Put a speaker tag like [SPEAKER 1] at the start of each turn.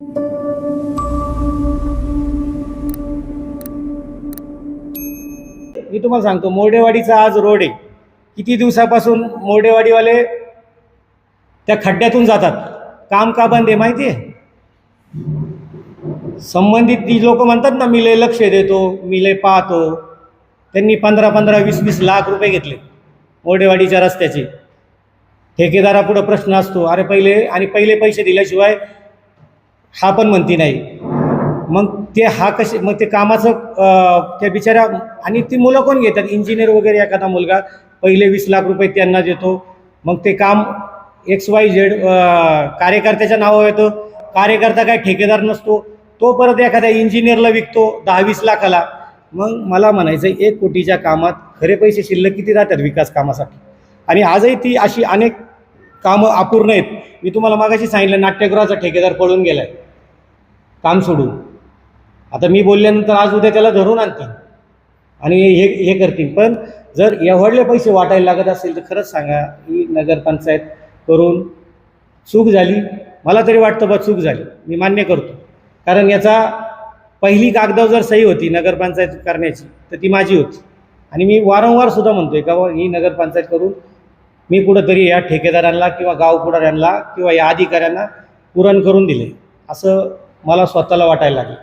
[SPEAKER 1] मी तुम्हाला सांगतो मोर्डेवाडीचा आज रोड आहे. किती दिवसापासून मोर्डेवाडीवाले त्या खड्ड्यातून जातात? काम का बंद आहे माहिती आहे? संबंधित ती लोक म्हणतात ना मी लय लक्ष देतो मी लय पाहतो. त्यांनी पंधरा पंधरा वीस वीस लाख रुपये घेतले मोर्डेवाडीच्या रस्त्याचे. ठेकेदारापुढं प्रश्न असतो अरे पहिले आणि पहिले पैसे दिल्याशिवाय हा पण म्हणती नाही. मग ते हा कसे मग ते कामाचं त्या बिचाऱ्या आणि ती मुलं कोण घेतात? इंजिनियर वगैरे एखादा मुलगा पहिले वीस लाख रुपये त्यांना देतो. मग ते काम एक्स वाय झेड कार्यकर्त्याच्या नावावर येतं. कार्यकर्ता काय ठेकेदार नसतो. तो परत एखाद्या इंजिनियरला विकतो दहा वीस लाखाला. मग मला म्हणायचं एक कोटीच्या कामात खरे पैसे शिल्लक किती राहतात विकास कामासाठी? आणि आजही ती अशी अनेक कामं अपूर्ण आहेत. मी तुम्हाला मागाशी सांगितलं नाट्यगृहाचा ठेकेदार पळून गेलाय. काम सोडून आता मी बोलल्यानंतर आज उद्या त्याला धरून आणतील आणि हे हे करतील. पण जर एवढले पैसे वाटायला लागत असेल तर खरंच सांगा ही नगरपंचायत करून चूक झाली. मला तरी वाटतं बा चूक झाली. मी मान्य करतो. कारण याचा पहिली कागद जर सही होती नगरपंचायत करण्याची तर ती माझी होती. आणि मी वारंवार सुद्धा म्हणतोय का ही नगरपंचायत करून मी कुठंतरी या ठेकेदारांना किंवा गावपुढाऱ्यांना किंवा या अधिकाऱ्यांना पुरण करून दिले. असं मला स्वतःला वाटायला लागलं.